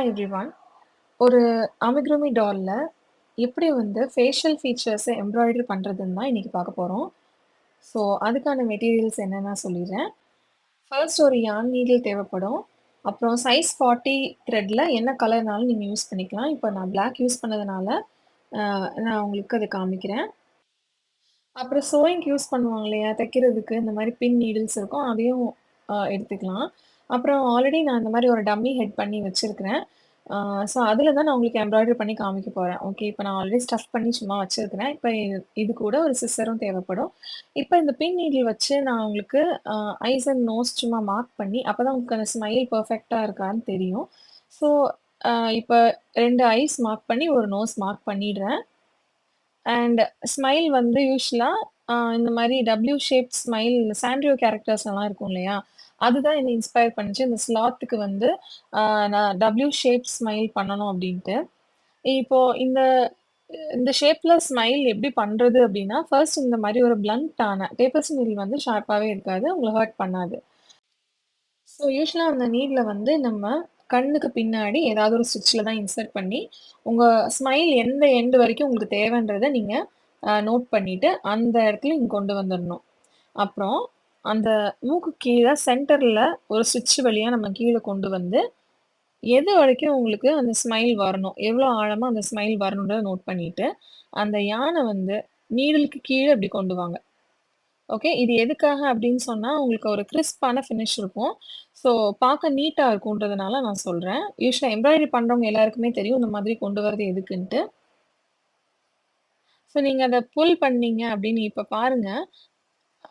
Hi everyone. ஒரு அமிக்ரமி டாலில் எப்படி வந்து ஃபேஷியல் ஃபீச்சர்ஸை எம்ப்ராய்டரி பண்ணுறதுன்னு தான் இன்னைக்கு பார்க்க போகிறோம் ஸோ, அதுக்கான மெட்டீரியல்ஸ் என்னென்னா சொல்லிடுறேன் ஃபர்ஸ்ட் ஒரு யான் நீடில் தேவைப்படும். அப்புறம் சைஸ் ஃபார்ட்டி த்ரெட்டில் என்ன கலர்னாலும் நீங்கள் யூஸ் பண்ணிக்கலாம். இப்போ நான் பிளாக் யூஸ் பண்ணதுனால, நான் உங்களுக்கு அதை காமிக்கிறேன். அப்புறம் சோயிங்க்கு யூஸ் பண்ணுவாங்க இல்லையா? தைக்கிறதுக்கு இந்த மாதிரி பின் நீடில்ஸ் இருக்கும். அதையும் எடுத்துக்கலாம். அப்புறம் ஆல்ரெடி நான் இந்த மாதிரி ஒரு டம்மி ஹெட் பண்ணி வச்சிருக்கிறேன். ஸோ, அதில் தான் நான் உங்களுக்கு எம்ப்ராய்டரி பண்ணி காமிக்க போகிறேன் ஓகே. இப்போ நான் ஆல்ரெடி ஸ்டஃப் பண்ணி சும்மா வச்சிருக்கிறேன். இப்போ இது கூட ஒரு சிஸ்டரும் தேவைப்படும். இப்போ இந்த பின் நீடில் வச்சு நான் உங்களுக்கு ஐஸ் அண்ட் நோஸ் சும்மா மார்க் பண்ணி அப்பதான் உங்களுக்கு அந்த ஸ்மைல் பர்ஃபெக்டாக இருக்கான்னு தெரியும். ஸோ, இப்போ ரெண்டு ஐஸ் மார்க் பண்ணி, ஒரு நோஸ் மார்க் பண்ணிடுறேன். அண்ட் ஸ்மைல் வந்து யூஸ்வலாக இந்த மாதிரி டபிள்யூ ஷேப் ஸ்மைல் சாண்ட்ரியோ கேரக்டர்ஸ்லாம் இருக்கும் இல்லையா? அதுதான் என்னை இன்ஸ்பயர் பண்ணுச்சு. இந்த ஸ்லாத்துக்கு வந்து நான் டபிள்யூ ஷேப் ஸ்மைல் பண்ணணும் அப்படின்ட்டு இப்போ இந்த இந்த ஷேப்ல ஸ்மைல் எப்படி பண்றது அப்படின்னா ஃபர்ஸ்ட் இந்த மாதிரி ஒரு பிளண்டான பேப்பர்ஸ் நீடில் வந்து ஷார்ப்பாகவே இருக்காது. உங்களை ஹர்ட் பண்ணாது. ஸோ, யூஸ்வலாக அந்த நீடில் வந்து நம்ம கண்ணுக்கு பின்னாடி ஏதாவது ஒரு ஸ்விட்சில் தான் இன்சர்ட் பண்ணி, உங்கள் ஸ்மைல் எந்த எண்டு வரைக்கும் உங்களுக்கு தேவைன்றதை நீங்கள் நோட் பண்ணிவிட்டு அந்த இடத்துல இங்கே கொண்டு வந்துடணும் அப்புறம் அந்த மூக்கு கீழே சென்டர்ல ஒரு ஸ்டிச் வழியா நம்ம கீழே கொண்டு வந்து, எது வரைக்கும் உங்களுக்கு அந்த ஸ்மைல் வரணும், எவ்வளோ ஆழமாக அந்த ஸ்மைல் வரணுன்றதை நோட் பண்ணிட்டு, அந்த யானை வந்து நீடலுக்கு கீழே அப்படி கொண்டு வாங்க. ஓகே. இது எதுக்காக அப்படின்னு சொன்னால் உங்களுக்கு ஒரு கிரிஸ்ப்பான ஃபினிஷ் இருக்கும். ஸோ, பார்க்க நீட்டாக இருக்குன்றதுனால நான் சொல்கிறேன் யூஸ்வலாக எம்ப்ராய்டரி பண்ணுறவங்க எல்லாருக்குமே தெரியும், இந்த மாதிரி கொண்டு வரது எதுக்குன்ட்டு. ஸோ, நீங்கள் அதை புல் பண்ணீங்க அப்படின்னு இப்போ பாருங்க.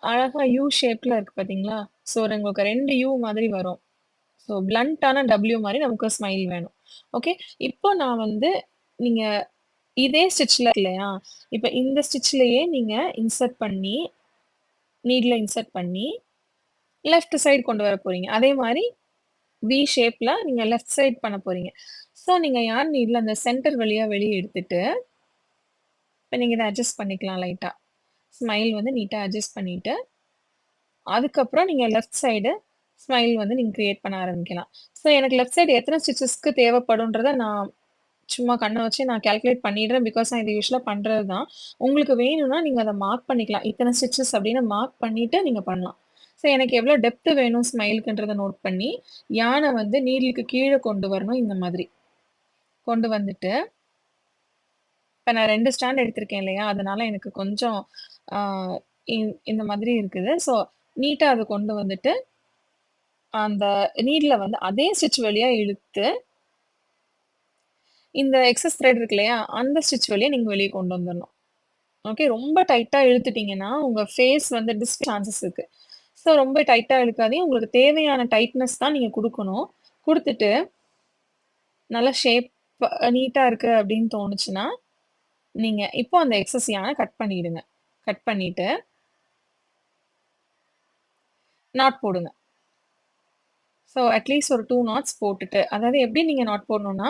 அழகா யூ ஷேப்ல இருக்கு பார்த்தீங்களா? ஸோ, உங்களுக்கு ரெண்டு யூ மாதிரி வரும். ஸோ, பிளன்ட்டான டபிள்யூ மாதிரி நமக்கு ஸ்மைல் வேணும். ஓகே. இப்போ நான் வந்து நீங்க இதே ஸ்டிச்ல இல்லையா? இப்போ இந்த ஸ்டிச்லயே நீங்க இன்சர்ட் பண்ணி நீடில் இன்சர்ட் பண்ணி, லெஃப்ட் சைடு கொண்டு வர போறீங்க. அதே மாதிரி வி ஷேப்ல நீங்க லெஃப்ட் சைட் பண்ண போறீங்க. ஸோ, நீங்க யார் நீடில அந்த சென்டர் வழியா வெளியே எடுத்துட்டு இப்போ நீங்க இதை அட்ஜஸ்ட் பண்ணிக்கலாம் லைட்டா. ஸ்மைல் வந்து நீட்டாக அட்ஜஸ்ட் பண்ணிட்டு, அதுக்கப்புறம் நீங்கள் லெஃப்ட் சைடு ஸ்மைல் வந்து நீங்கள் க்ரியேட் பண்ண ஆரம்பிக்கலாம். ஸோ, எனக்கு லெஃப்ட் சைடு எத்தனை ஸ்டிச்சஸ்க்கு தேவைப்படுன்றதை நான் சும்மா கண்ணை வச்சு நான் கால்குலேட் பண்ணிடுறேன். பிகாஸ் நான் இது யூஸ்வலாக பண்ணுறது தான். உங்களுக்கு வேணும்னா நீங்கள் அதை மார்க் பண்ணிக்கலாம். இத்தனை ஸ்டிச்சஸ் அப்படின்னு மார்க் பண்ணிவிட்டு நீங்கள் பண்ணலாம். ஸோ, எனக்கு எவ்வளோ டெப்த் வேணும் ஸ்மைலுக்குன்றதை நோட் பண்ணி, யானை வந்து நீரிலுக்கு கீழே கொண்டு வரணும் இந்த மாதிரி. கொண்டு வந்துட்டு இப்போ நான் ரெண்டு ஸ்டாண்ட் எடுத்திருக்கேன் இல்லையா? அதனால எனக்கு கொஞ்சம் இந் இந்த மாதிரி இருக்குது. ஸோ, நீட்டா அத கொண்டு வந்துட்டு, அந்த நீடில வந்து அதே ஸ்டிச் வழியா இழுத்து இந்த எக்ஸஸ் த்ரெட் இருக்கு இல்லையா? அந்த ஸ்டிச் வழியா நீங்க வெளிய கொண்டு வந்துரணும். ஓகே. ரொம்ப டைட்டா இழுத்துட்டீங்கன்னா, உங்க ஃபேஸ் வந்து டிஸ்க் சான்சஸ் இருக்கு. ஸோ, ரொம்ப டைட்டா இழுக்காதீங்க. உங்களுக்கு தேவையான டைட்னஸ் தான் நீங்க குடுக்கணும். குடுத்துட்டு நல்லா ஷேப் நீட்டா இருக்கு அப்படின்னு தோணுச்சுன்னா, நீங்க இப்போ அந்த எக்ஸஸ் கட் பண்ணிடுங்க. கட் பண்ணிட்டு நாட் போடுங்க. ஸோ, அட்லீஸ்ட் ஒரு டூ நாட்ஸ் போட்டுட்டு அதாவது எப்படி நீங்கள் நாட் போடணும்னா,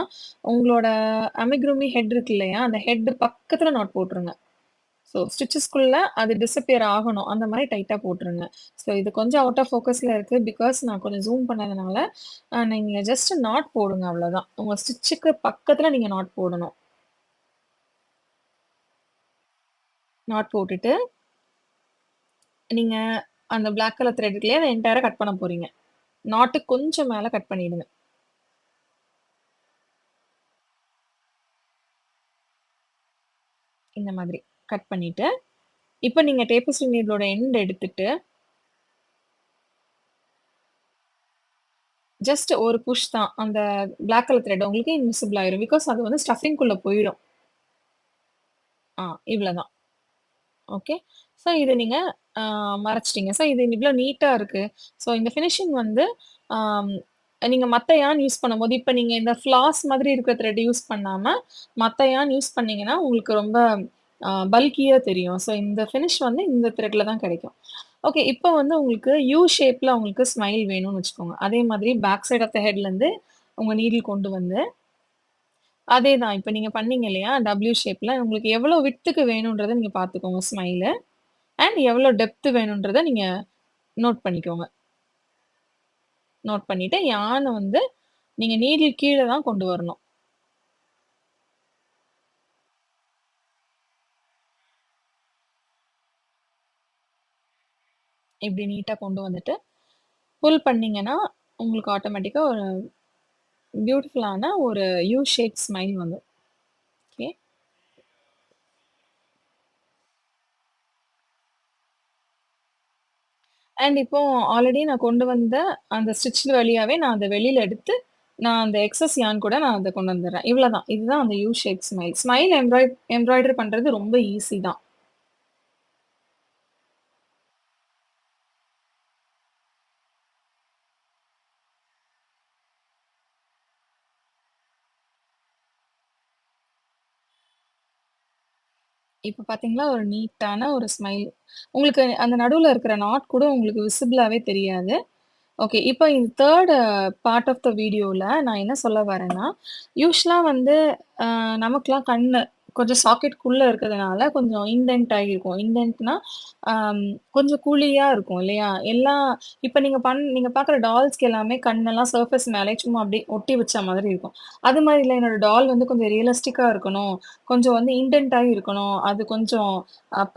உங்களோட அமிக்ரூமி ஹெட் இருக்கு இல்லையா? அந்த ஹெட் பக்கத்தில் நாட் போட்டுருங்க. ஸோ, ஸ்டிச்சஸ்க்குள்ளே அது டிஸப்பியர் ஆகணும். அந்த மாதிரி டைட்டாக போட்டுருங்க. ஸோ, இது கொஞ்சம் அவுட் ஆஃப் ஃபோக்கஸில் இருக்குது பிகாஸ் நான் கொஞ்சம் ஜூம் பண்ணதுனால, நீங்கள் ஜஸ்ட் நாட் போடுங்க அவ்வளோதான். உங்கள் ஸ்டிச்சுக்கு பக்கத்தில் நீங்கள் நாட் போடணும். நாட் போட்டுட்டு நீங்கள் அந்த பிளாக் கலர் த்ரெட் அதை என்டையராக கட் பண்ண போகிறீங்க நாட்டு கொஞ்சம் மேலே கட் பண்ணிவிடுங்க இந்த மாதிரி கட் பண்ணிவிட்டு இப்போ நீங்கள் டேப்பஸ்ட்ரி நீடலோட எண்ட் எடுத்துட்டு ஜஸ்ட் ஒரு புஷ் தான். அந்த பிளாக் கலர் த்ரெட் உங்களுக்கு இன்விசிபிள் ஆயிரும். பிகாஸ் அது வந்து ஸ்டஃபிங்குள்ளே போயிடும். ஆ இவ்வளோதான் ஓகே. ஸோ, இது நீங்கள் மறைச்சிட்டிங்க ஸோ, இது இவ்வளோ நீட்டாக இருக்குது ஸோ, இந்த ஃபினிஷிங் வந்து நீங்கள் மற்ற யான் யூஸ் பண்ணும்போது, இப்போ நீங்கள் இந்த ஃப்ளாஸ் மாதிரி இருக்கிற த்ரெட் யூஸ் பண்ணாமல் மற்ற யான் யூஸ் பண்ணிங்கன்னா உங்களுக்கு ரொம்ப பல்கியாக தெரியும். ஸோ, இந்த ஃபினிஷ் வந்து இந்த த்ரெட்டில் தான் கிடைக்கும். ஓகே. இப்போ வந்து உங்களுக்கு யூ ஷேப்பில் உங்களுக்கு ஸ்மைல் வேணும்னு வச்சுக்கோங்க. அதே மாதிரி பேக் சைட் ஆஃப் த ஹெட்லேருந்து உங்கள் நீடில் கொண்டு வந்து அதே தான். இப்ப நீங்க பண்ணீங்க இல்லையா? டபிள்யூ ஷேப்ல உங்களுக்கு எவ்வளோ விட்த்துக்கு வேணுன்றதை நீங்க பார்த்துக்கோங்க ஸ்மைலு. அண்ட் எவ்வளோ டெப்த் வேணுன்றதை நீங்க நோட் பண்ணிக்கோங்க. நோட் பண்ணிட்டு யானை வந்து நீங்க நீடில் கீழ தான் கொண்டு வரணும். இப்படி நீட்டா கொண்டு வந்துட்டு, புல் பண்ணீங்கன்னா, உங்களுக்கு ஆட்டோமேட்டிக்கா ஒரு பியூட்டிஃபுல்லான ஒரு யூ ஷேப் ஸ்மைல் வந்து ஓகே. அண்ட் இப்போ ஆல்ரெடி நான் கொண்டு வந்த அந்த ஸ்டிச்சில் வழியாகவே நான் அதை வெளியில் எடுத்து, நான் அந்த எக்ஸஸ் யான் கூட நான் அதை கொண்டு வந்துடுறேன் இவ்வளோதான் இதுதான் அந்த U shape smile. Smile embroid embroidery பண்ணுறது ரொம்ப ஈஸி தான். இப்ப பார்த்தீங்களா, ஒரு நீட்டான ஒரு ஸ்மைல். உங்களுக்கு அந்த நடுவுல இருக்கிற நாட் கூட உங்களுக்கு விசிபிளாவே தெரியாது. ஓகே. இப்ப இந்த 3 பார்ட் ஆஃப் த வீடியோல நான் என்ன சொல்ல வரேன்னா, யூசுவலா வந்து அ நமக்கெல்லாம் கண்ணு கொஞ்சம் சாக்கெட்குள்ள இருக்கிறதுனால கொஞ்சம் இன்டென்ட் ஆகியிருக்கும் இன்டென்ட்னா, கொஞ்சம் கூலியாக இருக்கும் இல்லையா? எல்லா இப்போ நீங்கள் பண் நீங்கள் பார்க்குற டால்ஸ்க்கு எல்லாமே கண்ணெல்லாம் சர்ஃபேஸ் மேலே சும்மா அப்படியே ஒட்டி வச்ச மாதிரி இருக்கும். அது மாதிரி இல்லை என்னோட டால் வந்து கொஞ்சம் ரியலிஸ்டிக்காக இருக்கணும். கொஞ்சம் வந்து இன்டென்ட்டாக இருக்கணும். அது கொஞ்சம்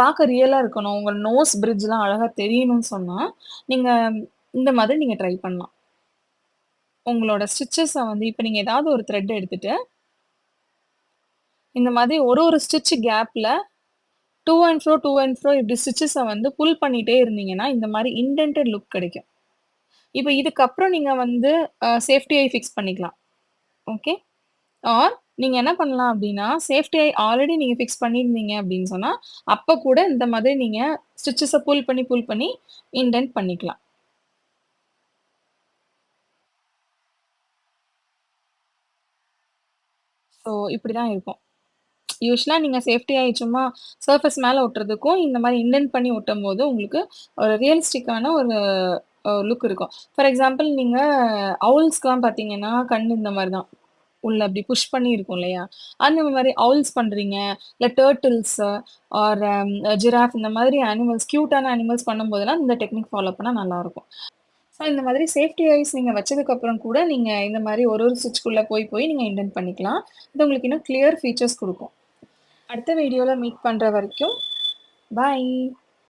பார்க்க ரியலாக இருக்கணும். உங்கள் நோஸ் பிரிட்ஜ்லாம் அழகாக தெரியணும்னு சொன்னால் நீங்கள் இந்த மாதிரி நீங்கள் ட்ரை பண்ணலாம். உங்களோட ஸ்டிச்சஸை வந்து இப்போ நீங்கள் ஏதாவது ஒரு த்ரெட் எடுத்துகிட்டு இந்த மாதிரி ஒரு ஒரு ஸ்டிச் கேப்பில் to and fro, to and fro இப்படி ஸ்டிச்சஸை வந்து புல் பண்ணிகிட்டே இருந்தீங்கன்னா, இந்த மாதிரி இன்டென்டட் லுக் கிடைக்கும். இப்போ இதுக்கப்புறம் நீங்கள் வந்து சேஃப்டியை சேஃப்டி ஃபிக்ஸ் பண்ணிக்கலாம். ஓகே. ஆர் நீங்கள் என்ன பண்ணலாம் அப்படின்னா, சேஃப்டி ஐ ஆல்ரெடி நீங்கள் ஃபிக்ஸ் பண்ணியிருந்தீங்க அப்படின்னு சொன்னால் அப்போ கூட இந்த மாதிரி நீங்கள் ஸ்டிச்சஸை புல் பண்ணி, புல் பண்ணி இன்டென்ட் பண்ணிக்கலாம். ஸோ இப்படி தான் இருக்கும். யூஸ்வலாக நீங்கள் சேஃப்டியாகி சும்மா சர்ஃபஸ் மேலே ஒட்டுறதுக்கும், இந்த மாதிரி இன்டென்ட் பண்ணி ஒட்டும்போது உங்களுக்கு ஒரு ரியலிஸ்டிக்கான ஒரு லுக் இருக்கும். ஃபார் எக்ஸாம்பிள் நீங்கள் அவுல்ஸ்க்குலாம் பார்த்தீங்கன்னா, கண் இந்த மாதிரி தான். உள்ள அப்படி புஷ் பண்ணி இருக்கும் இல்லையா? அந்த மாதிரி அவுல்ஸ் பண்ணுறீங்க இல்லை டர்ட்டில்ஸ் ஆர் ஜிராஃப் இந்த மாதிரி அனிமல்ஸ் க்யூட்டான அனிமல்ஸ் பண்ணும்போதெல்லாம் இந்த டெக்னிக் ஃபாலோ பண்ணால் நல்லாயிருக்கும் ஸோ இந்த மாதிரி சேஃப்டி ஐஸ் நீங்கள் வச்சதுக்கப்புறம் கூட நீங்கள் இந்த மாதிரி ஒரு ஒரு சுவிட்ச்குள்ளே போய் போய் நீங்கள் இன்டென்ட் பண்ணிக்கலாம். இது உங்களுக்கு இன்னும் கிளியர் ஃபீச்சர்ஸ் கொடுக்கும் அடுத்த வீடியோவில் மீட் பண்ணுற வரைக்கும், பாய்.